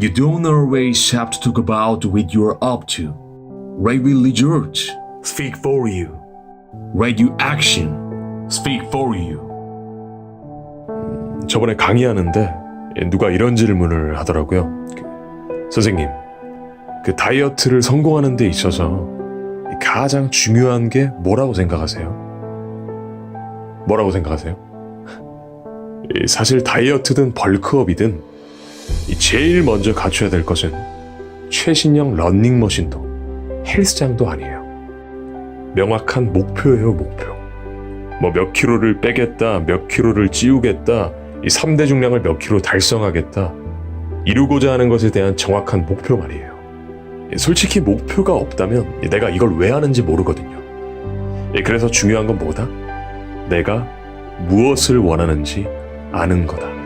You don't always have to talk about what you're up to. Write with research. Speak for you. Write your action. Speak for you. 저번에 강의하는데 누가 이런 질문을 하더라고요. 그, 선생님, 그 다이어트를 성공하는 데 있어서 가장 중요한 게 뭐라고 생각하세요? 뭐라고 생각하세요? 이 사실 다이어트든 벌크업이든 이 제일 먼저 갖춰야 될 것은 최신형 런닝머신도 헬스장도 아니에요. 명확한 목표예요, 목표. 뭐 몇 킬로를 빼겠다, 몇 킬로를 찌우겠다, 이 3대 중량을 몇 킬로 달성하겠다. 이루고자 하는 것에 대한 정확한 목표 말이에요. 솔직히 목표가 없다면 내가 이걸 왜 하는지 모르거든요. 예, 그래서 중요한 건 뭐다? 내가 무엇을 원하는지 아는 거다.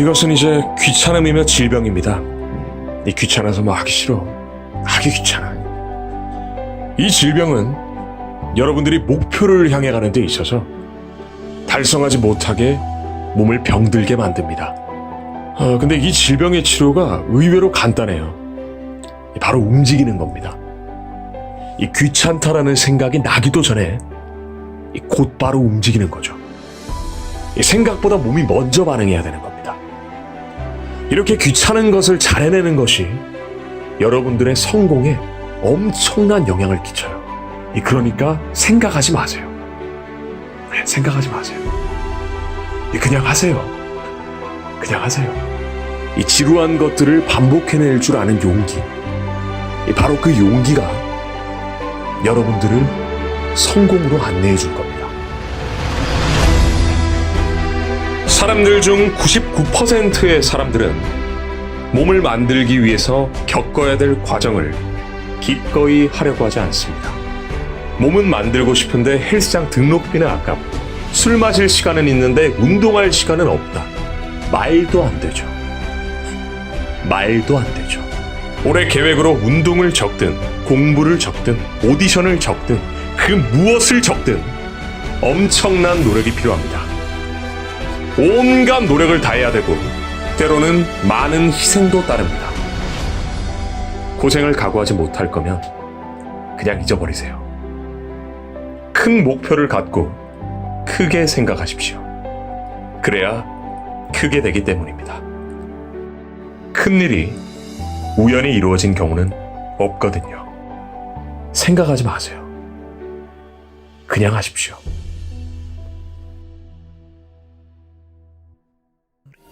이것은 이제 귀찮음이며 질병입니다. 이 귀찮아서 뭐 하기 싫어. 하기 귀찮아. 이 질병은 여러분들이 목표를 향해 가는 데 있어서 달성하지 못하게 몸을 병들게 만듭니다. 어, 근데 이 질병의 치료가 의외로 간단해요. 바로 움직이는 겁니다. 이 귀찮다라는 생각이 나기도 전에 이 곧바로 움직이는 거죠. 이 생각보다 몸이 먼저 반응해야 되는 겁니다. 이렇게 귀찮은 것을 잘 해내는 것이 여러분들의 성공에 엄청난 영향을 끼쳐요. 이 그러니까 생각하지 마세요. 네, 생각하지 마세요. 이 그냥 하세요. 그냥 하세요. 이 지루한 것들을 반복해낼 줄 아는 용기. 이 바로 그 용기가 여러분들을 성공으로 안내해 줄 겁니다. 사람들 중 99%의 사람들은 몸을 만들기 위해서 겪어야 될 과정을 기꺼이 하려고 하지 않습니다. 몸은 만들고 싶은데 헬스장 등록비는 아깝고 술 마실 시간은 있는데 운동할 시간은 없다. 말도 안 되죠. 말도 안 되죠. 올해 계획으로 운동을 적든 공부를 적든 오디션을 적든 그 무엇을 적든 엄청난 노력이 필요합니다. 온갖 노력을 다해야 되고 때로는 많은 희생도 따릅니다. 고생을 각오하지 못할 거면 그냥 잊어버리세요. 큰 목표를 갖고 크게 생각하십시오. 그래야 크게 되기 때문입니다. 큰 일이 우연히 이루어진 경우는 없거든요. 생각하지 마세요. 그냥 하십시오. Gloria.